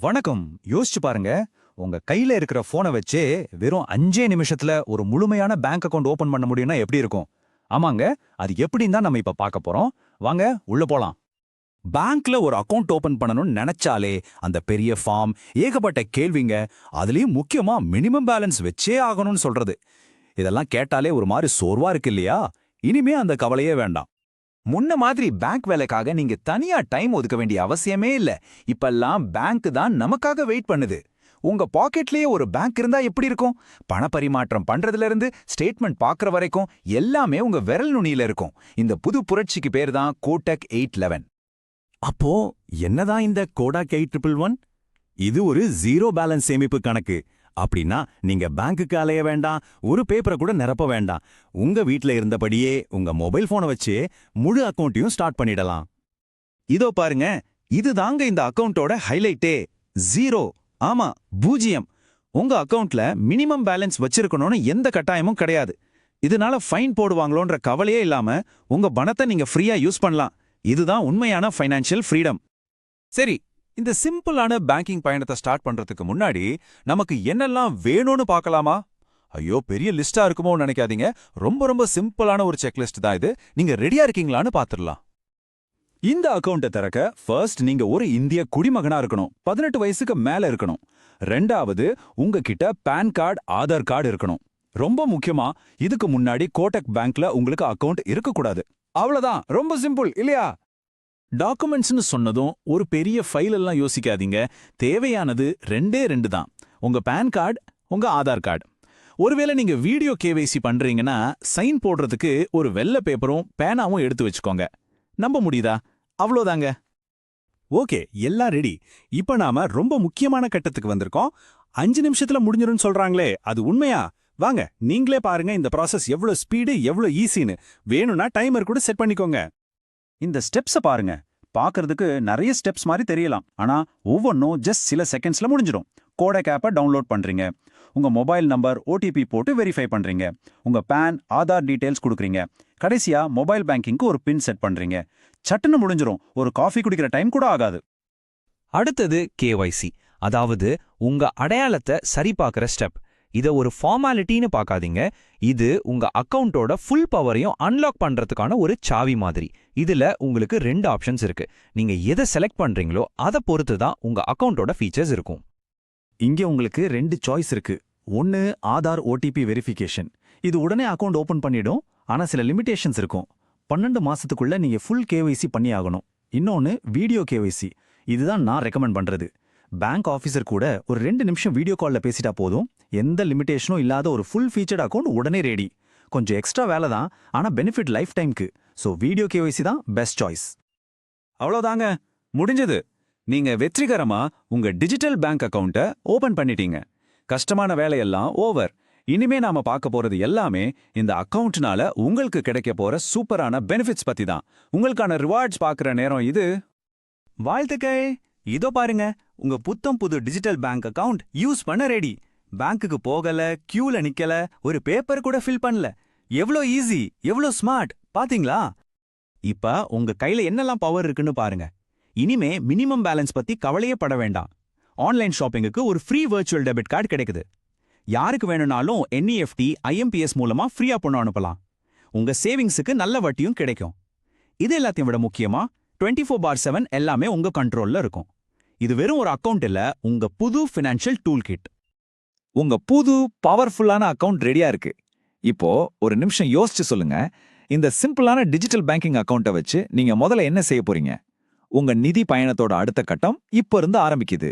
வணக்கம். யோசிச்சு பாருங்க. உங்க கையில இருக்கிற போனை வச்சே வெறும் அஞ்சே நிமிஷத்துல ஒரு முழுமையான பேங்க் அக்கவுண்ட் ஓபன் பண்ண முடியும்னா எப்படி இருக்கும்? ஆமாங்க. அது எப்படின்னு தான் நம்ம இப்ப பார்க்க போறோம். வாங்க உள்ள போலாம். பேங்க்ல ஒரு அக்கவுண்ட் ஓபன் பண்ணணும்னு நினைச்சாலே அந்த பெரிய ஃபார்ம் ஏகப்பட்ட கேள்விங்க. அதுலயும் முக்கியமா மினிமம் பேலன்ஸ் வச்சே ஆகணும்னு சொல்றது. இதெல்லாம் கேட்டாலே ஒரு மாதிரி சோர்வா இருக்கு இல்லையா? இனிமே அந்த கவலையே வேண்டாம். முன்ன மாதிரி பேங்க் வேலைக்காக நீங்க தனியா டைம் ஒதுக்க வேண்டிய அவசியமே இல்ல. இப்பெல்லாம் பேங்க் தான் நமக்காக வெயிட் பண்ணுது. உங்க பாக்கெட்லயே ஒரு பேங்க் இருந்தா எப்படி இருக்கும்? பண பரிமாற்றம் பண்றதுல இருந்து ஸ்டேட்மெண்ட் பாக்குற வரைக்கும் எல்லாமே உங்க விரல் நுனியில இருக்கும். இந்த புது புரட்சிக்கு பேர் தான் கோடக் எயிட் லெவன் அப்போ என்னதான் இந்த கோடாக் எயிட் ட்ரிபிள் ஒன் இது ஒரு ஜீரோ பேலன்ஸ் சேமிப்பு கணக்கு. அப்படின்னா நீங்க பேங்க்குக்கு அலைய வேண்டாம் ஒரு பேப்பரை கூட நிரப்ப வேண்டாம். உங்க வீட்ல இருந்தபடியே உங்க மொபைல் போனை வச்சு முழு அக்கௌண்ட்டையும் ஸ்டார்ட் பண்ணிடலாம். இதோ பாருங்க இதுதாங்க இந்த அக்கவுண்டோட ஹைலைட்டே ஜீரோ ஆமா பூஜ்ஜியம். உங்க அக்கவுண்ட்ல மினிமம் பேலன்ஸ் வச்சிருக்கணும்னு எந்த கட்டாயமும் கிடையாது. இதனால ஃபைன் போடுவாங்களோன்ற கவலையே இல்லாம உங்க பணத்தை நீங்க ஃப்ரீயா யூஸ் பண்ணலாம். இதுதான் உண்மையான ஃபைனான்ஷியல் ஃப்ரீடம் சரி இந்த சிம்பிளான பேங்கிங் பயணத்தை ஸ்டார்ட் பண்றதுக்கு முன்னாடி நமக்கு என்னெல்லாம் வேணும்னு பார்க்கலாமா? ஐயோ பெரிய லிஸ்டா இருக்குமோன்னு நினைக்காதீங்க. ரொம்ப ரொம்ப சிம்பிளான ஒரு செக்லிஸ்ட் தான் இது. நீங்க ரெடியா இருக்கீங்களான்னு பாத்துடலாம். இந்த அக்கௌண்ட்டை திறக்க ஃபர்ஸ்ட் நீங்க ஒரு இந்திய குடிமகனா இருக்கணும். பதினெட்டு வயசுக்கு மேல இருக்கணும். ரெண்டாவது உங்ககிட்ட பேன் கார்டு ஆதார் கார்டு இருக்கணும். ரொம்ப முக்கியமா இதுக்கு முன்னாடி கோட்டக் பேங்க்ல உங்களுக்கு அக்கவுண்ட் இருக்கக்கூடாது. அவ்வளவுதான். ரொம்ப சிம்பிள் இல்லையா? டாக்குமெண்ட்ஸ்னு சொன்னதும் ஒரு பெரிய ஃபைல் எல்லாம் யோசிக்காதீங்க. தேவையானது ரெண்டே ரெண்டு தான். உங்க பேன் கார்டு உங்க ஆதார் கார்டு. ஒருவேளை நீங்க வீடியோ கேவைசி பண்றீங்கன்னா சைன் போடுறதுக்கு ஒரு வெள்ளை பேப்பரும் பேனாவும் எடுத்து வச்சுக்கோங்க. நம்ப முடியுதா? அவ்வளோதாங்க. ஓகே எல்லாம் ரெடி. இப்ப நாம ரொம்ப முக்கியமான கட்டத்துக்கு வந்திருக்கோம். அஞ்சு நிமிஷத்துல முடிஞ்சிரும்னு சொல்றாங்களே அது உண்மையா? வாங்க நீங்களே பாருங்க இந்த ப்ராசஸ் எவ்வளவு ஸ்பீடு எவ்வளவு ஈஸின்னு. வேணும்னா டைமர் கூட செட் பண்ணிக்கோங்க. இந்த ஸ்டெப்ஸை பாருங்க. பார்க்கறதுக்கு நிறைய ஸ்டெப்ஸ் மாதிரி தெரியலாம். ஆனா ஒவ்வொன்றும் ஜஸ்ட் சில செகண்ட்ஸ்ல முடிஞ்சிடும். கோடக் ஆப்பை டவுன்லோட் பண்றீங்க. உங்க மொபைல் நம்பர் ஓடிபி போட்டு வெரிஃபை பண்றீங்க. உங்க பேன் ஆதார் டீடைல்ஸ் கொடுக்குறீங்க. கடைசியா மொபைல் பேங்கிங்க்கு ஒரு பின் செட் பண்றீங்க. சட்டுன்னு முடிஞ்சிடும் ஒரு காஃபி குடிக்கிற டைம் கூட ஆகாது. அடுத்தது கேஒய்சி அதாவது உங்க அடையாளத்தை சரிபார்க்கிற ஸ்டெப் இத ஒரு ஃபார்மாலிட்டின்னு பார்க்காதீங்க. இது உங்க அக்கவுண்டோட ஃபுல் பவரையும் அன்லாக் பண்றதுக்கான ஒரு சாவி மாதிரி. இதுல உங்களுக்கு ரெண்டு ஆப்ஷன்ஸ் இருக்கு. நீங்க எதை செலக்ட் பண்றீங்களோ அதை பொறுத்து தான் உங்க அக்கவுண்டோட ஃபீச்சர்ஸ் இருக்கும். இங்க உங்களுக்கு ரெண்டு சாய்ஸ் இருக்கு. ஒன்னு ஆதார் ஓடிபி வெரிஃபிகேஷன் இது உடனே அக்கவுண்ட் ஓப்பன் பண்ணிடும். ஆனா சில லிமிடேஷன்ஸ் இருக்கும். பன்னெண்டு மாசத்துக்குள்ள நீங்க ஃபுல் கேவைசி பண்ணி ஆகணும் இன்னொன்னு வீடியோ கேவைசி இதுதான் நான் ரெக்கமெண்ட் பண்றது. பேங்க் ஆஃபீஸர் கூட ஒரு ரெண்டு நிமிஷம் வீடியோ கால்ல பேசிட்டா போதும். எந்த லிமிடேஷனும் இல்லாத ஒரு ஃபுல் ஃபீச்சர்ட் அக்கவுண்ட் உடனே ரெடி கொஞ்சம் எக்ஸ்ட்ரா வேலை தான் ஆனா பெனிஃபிட் லைஃப் டைம்க்கு ஸோ வீடியோ கேஒய்சி தான் பெஸ்ட் சாய்ஸ் அவ்வளோதாங்க முடிஞ்சது. நீங்க வெற்றிகரமா உங்க டிஜிட்டல் பேங்க் அக்கவுண்ட்டை ஓபன் பண்ணிட்டீங்க. கஷ்டமான வேலையெல்லாம் ஓவர் இனிமே நாம பார்க்க போறது எல்லாமே இந்த அக்கவுண்ட்னால உங்களுக்கு கிடைக்க போற சூப்பரான பெனிஃபிட்ஸ் பத்தி தான். உங்களுக்கான ரிவார்ட்ஸ் பார்க்குற நேரம் இது. வாழ்த்துக்கள். இதோ பாருங்க உங்க புத்தம் புது டிஜிட்டல் பேங்க் அக்கவுண்ட் யூஸ் பண்ண ரெடி பேங்க்குக்கு போகல கியூல நிக்கல ஒரு பேப்பர் கூட ஃபில் பண்ணல. எவ்வளோ ஈஸி எவ்வளோ ஸ்மார்ட் பாத்தீங்களா? இப்ப உங்க கையில என்னெல்லாம் பவர் இருக்குன்னு பாருங்க. இனிமே மினிமம் பேலன்ஸ் பத்தி கவலையே பட வேண்டாம். ஆன்லைன் ஷாப்பிங்குக்கு ஒரு ஃப்ரீ வர்ச்சுவல் டெபிட் கார்டு கிடைக்குது. யாருக்கு வேணும்னாலும் என்இஎஃப்டி ஐஎம்பிஎஸ் மூலமா ஃப்ரீயா பணம் அனுப்பலாம். உங்க சேவிங்ஸுக்கு நல்ல வட்டியும் கிடைக்கும். இது எல்லாத்தையும் விட முக்கியமா டுவெண்ட்டி ஃபோர் பார் செவன் எல்லாமே உங்க கண்ட்ரோல்ல இருக்கும். இது வெறும் ஒரு அக்கவுண்ட் இல்ல உங்க புது ஃபினான்ஷியல் டூல் கிட் உங்க புது பவர்ஃபுல்லான அக்கவுண்ட் ரெடியா இருக்கு. இப்போ ஒரு நிமிஷம் யோசிச்சு சொல்லுங்க. இந்த சிம்பிளான டிஜிட்டல் பேங்கிங் அக்கௌண்ட்டை வச்சு நீங்க முதல்ல என்ன செய்ய போறீங்க? உங்க நிதி பயணத்தோட அடுத்த கட்டம் இப்ப இருந்து ஆரம்பிக்குது.